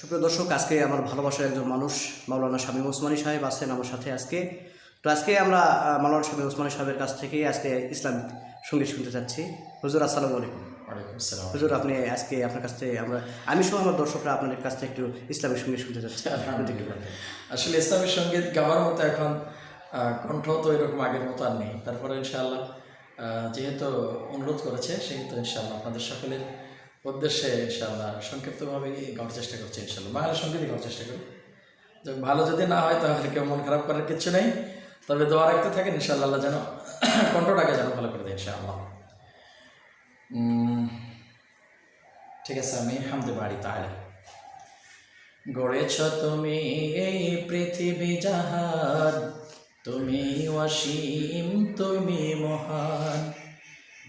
সুপ্রিয় দর্শক আজকে আমার ভালোবাসার একজন মানুষ মাওলানা শামীম ওসমানী সাহেব আছেন আমার সাথে আজকে। তো আজকে আমরা মাওলানা শামীম ওসমানী সাহেবের কাছ থেকে আজকে ইসলামিক সংগীত শুনতে চাচ্ছি। হুজুর আসসালামু আলাইকুম। হুজুর আপনি আজকে আপনার কাছ থেকে আমরা আমি সহ আমার দর্শকরা আপনাদের কাছ থেকে একটু ইসলামিক সংগীত শুনতে চাচ্ছি। যদি আসলে ইসলামী সংগীত গাওয়ার মতো এখন কণ্ঠ তো এরকম আগের মতো আর নেই। তারপরে ইনশাআল্লাহ যেহেতু অনুরোধ করেছে সেহেতু ইনশাআল্লাহ আপনাদের সকলের উদ্দেশ্যে ইনশাআল্লাহ সংক্ষিপ্তভাবে গাওয়ার চেষ্টা করছি ইনশাল্লাহ বাংলা সঙ্গীতই গাওয়ার চেষ্টা করি যে ভালো যদি না হয়, তাহলে কেউ মন খারাপ করার কিছু নেই। তবে দোয়া রাখতে থাকেন, ইনশাআল্লাহ আল্লাহ যেন কণ্ঠটাকে যেন ভালো করে দেয় ইনশাআল্লাহ। ঠিক আছে, আমি হামদে বাড়ি তাহলে। গড়েছ তুমি এই পৃথিবী জাহান, তুমি অসীম, তুমি মহান।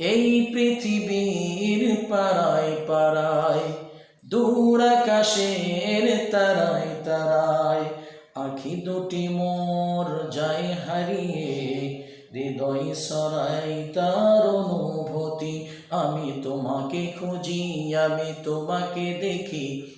এই পৃথিবীর পাড়ায় পাড়ায়, দূর আকাশের তারাই তারাই আখি দুটি মোর যায় হারিয়ে, হৃদয় সরাই তার অনুভূতি। আমি তোমাকে খুঁজি, আমি তোমাকে দেখি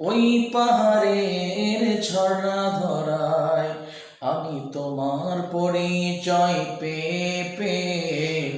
ওই পাহাড়ের ঝর্ণা ধরায় আমি তোমার পরিচয় পে পেয়ে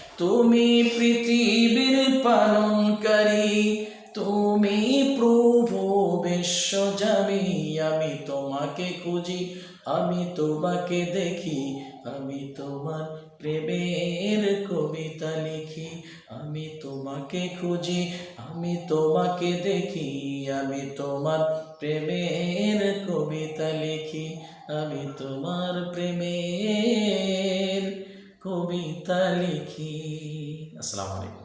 তুমি পৃথিবীর পালনকারী, তুমি প্রভু বিশ্বজামি আমি তোমাকে খুঁজি, আমি তোমাকে দেখি, আমি তোমার প্রেমের কবিতা লিখি, আমি তোমাকে খুঁজি, আমি তোমাকে দেখি, আমি তোমার প্রেমের কবিতা লিখি, আমি তোমার প্রেমের কবিতা লিখি। আসসালামু আলাইকুম।